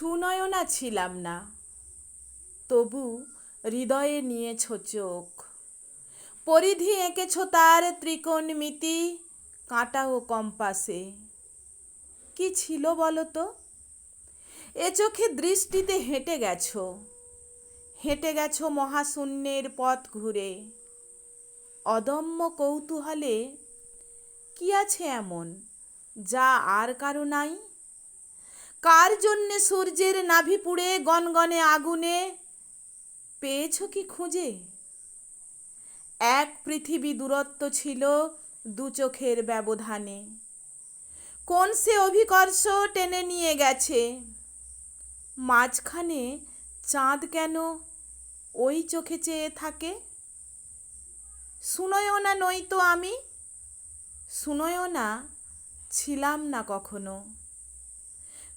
সুনয়না ছিলাম না। তবু হৃদয়ে নিয়েছ চোখ। পরিধি এঁকেছ তার ত্রিকোণমিতি কাঁটা ও কম্পাসে। কি ছিল বলো তো এ চোখে দৃষ্টিতে হেঁটে গেছো। হেঁটে গেছো মহাশূন্যের পথ ঘুরে। অদম্য কৌতূহলে কি আছে এমন, যা আর কারও নাই? কার জন্যে সূর্যের নাভি পুড়ে গনগনে আগুনে? পেয়েছ কি খুঁজে? এক পৃথিবী দূরত্ব ছিল দু চোখের ব্যবধানে। কোন সে অভিকর্ষ টেনে নিয়ে গেছে? মাঝখানে চাঁদ কেন ওই চোখে চেয়ে থাকে? শুনোয় না নই তো আমি? শুনোয় না, ছিলাম না কখনো।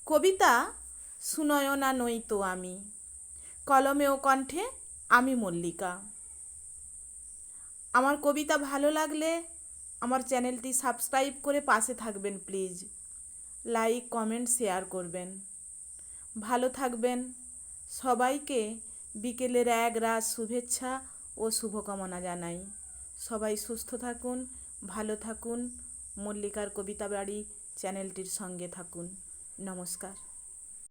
কবিতা শুনোয় না নই তো আমি, কলমে ও কণ্ঠে আমি মল্লিকা। আমার কবিতা ভালো লাগলে আমার চ্যানেলটি সাবস্ক্রাইব করে পাশে থাকবেন প্লিজ। লাইক, কমেন্ট, শেয়ার করবেন। ভালো থাকবেন। সবাইকে বিকেলের এক রাত শুভেচ্ছা ও শুভকামনা জানাই। সবাই সুস্থ থাকুন, ভালো থাকুন। মল্লিকার কবিতা বাড়ি চ্যানেলটির সঙ্গে থাকুন। নমস্কার।